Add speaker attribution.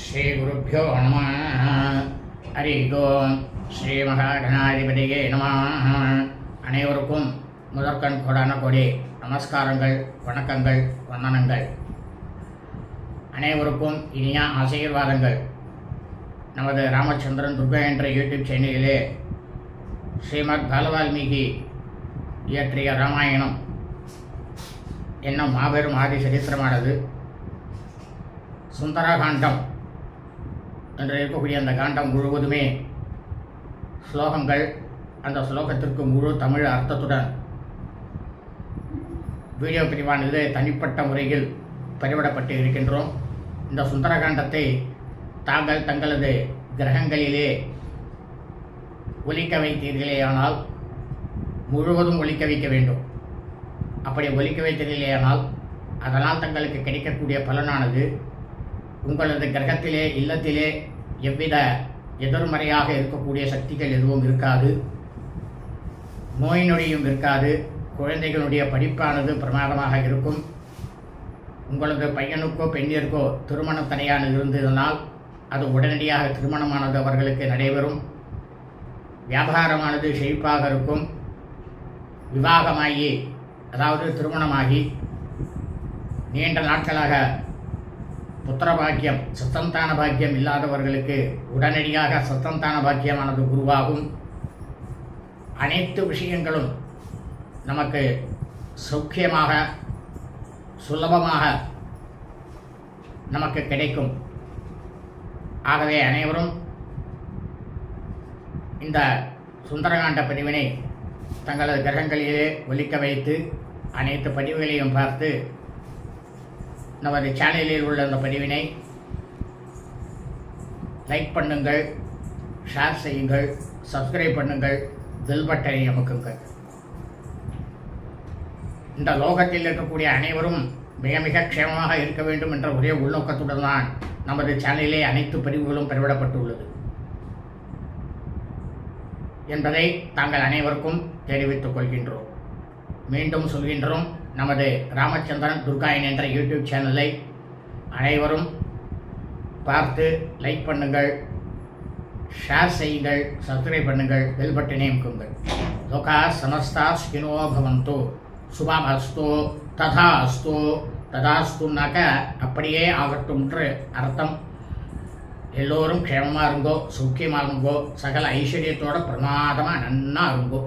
Speaker 1: ஸ்ரீகுருப்போ நம ஹரி ஓம் ஸ்ரீ மகாகணாதிபதியே நம அனைவருக்கும் முதற்கண் கொடான கொடி நமஸ்காரங்கள் வணக்கங்கள் வந்தனங்கள். அனைவருக்கும் இனிய ஆசீர்வாதங்கள். நமது ராமச்சந்திரன் துர்கா என்ற யூடியூப் சேனலிலே ஸ்ரீமத் பாலவால்மீகி இயற்றிய ராமாயணம் என்னும் மாபெரும் ஆதி சரித்திரமானது சுந்தரகாண்டம் என்று இருக்கக்கூடிய அந்த காண்டம் முழுவதுமே ஸ்லோகங்கள் அந்த ஸ்லோகத்திற்கு முழு தமிழ் அர்த்தத்துடன். வீடியோ பிரிவானது தனிப்பட்ட முறையில் பதிவிடப்பட்டு இருக்கின்றோம். இந்த சுந்தரகாண்டத்தை தாங்கள் தங்களது கிரகங்களிலே ஒலிக்க வைத்தீர்களேயானால் முழுவதும் ஒலிக்க வைக்க வேண்டும். அப்படி ஒலிக்க வைத்தீர்களேயானால் அதனால் தங்களுக்கு கிடைக்கக்கூடிய பலனானது உங்களது கிரகத்திலே இல்லத்திலே எவ்வித எதிர்மறையாக இருக்கக்கூடிய சக்திகள் எதுவும் இருக்காது. நோய் நொடியும் இருக்காது. குழந்தைகளுடைய படிப்பானது பிரமாதமாக இருக்கும். உங்களது பையனுக்கோ பெண்ணிற்கோ திருமண தடையானது இருந்ததனால் அது உடனடியாக திருமணமானது அவர்களுக்கு நடைபெறும். வியாபாரமானது செழிப்பாக இருக்கும். விவாகமாகி அதாவது திருமணமாகி நீண்ட நாட்களாக புத்திர பாக்கியம் சத்தந்தான பாக்கியம் இல்லாதவர்களுக்கு உடனடியாக சத்தந்தான பாக்கியமானது உருவாகும். அனைத்து விஷயங்களும் நமக்கு சௌக்கியமாக சுலபமாக நமக்கு கிடைக்கும். ஆகவே அனைவரும் இந்த சுந்தரகாண்ட பதிவினை தங்களது கிரகங்களிலே ஒலிக்க வைத்து அனைத்து பதிவுகளையும் பார்த்து நமது சேனலில் உள்ள அந்த பதிவினை லைக் பண்ணுங்கள் ஷேர் செய்யுங்கள் சப்ஸ்கிரைப் பண்ணுங்கள் பெல் பட்டனை அமுக்குங்கள். இந்த லோகத்தில் இருக்கக்கூடிய அனைவரும் மிக மிக க்ஷேமமாக இருக்க வேண்டும் என்ற ஒரே உள்நோக்கத்துடன் தான் நமது சேனலிலே அனைத்து பதிவுகளும் பெறவிடப்பட்டுள்ளது. என்பதை தாங்கள் அனைவருக்கும் தெரிவித்துக் கொள்கின்றோம். மீண்டும் சொல்கின்றோம். நமது ராமச்சந்திரன் துர்காயன் என்ற யூடியூப் சேனலை அனைவரும் பார்த்து லைக் பண்ணுங்கள் ஷேர் செய்யுங்கள் சப்ஸ்கிரைப் பண்ணுங்கள் பெல் பட்டனை அமுக்குங்கள். லோகா சமஸ்தா ஸ்கினோ பவந்தோ சுபாமஸ்தோ ததா அஸ்தோ ததாஸ்துனாக்க அப்படியே ஆகட்டும்ன்று அர்த்தம். எல்லோரும் க்ஷேமமாக இருங்கோ சௌக்கியமாக இருங்கோ சகல ஐஸ்வர்யத்தோட பிரமாதமாக நன்னா இருங்கோ.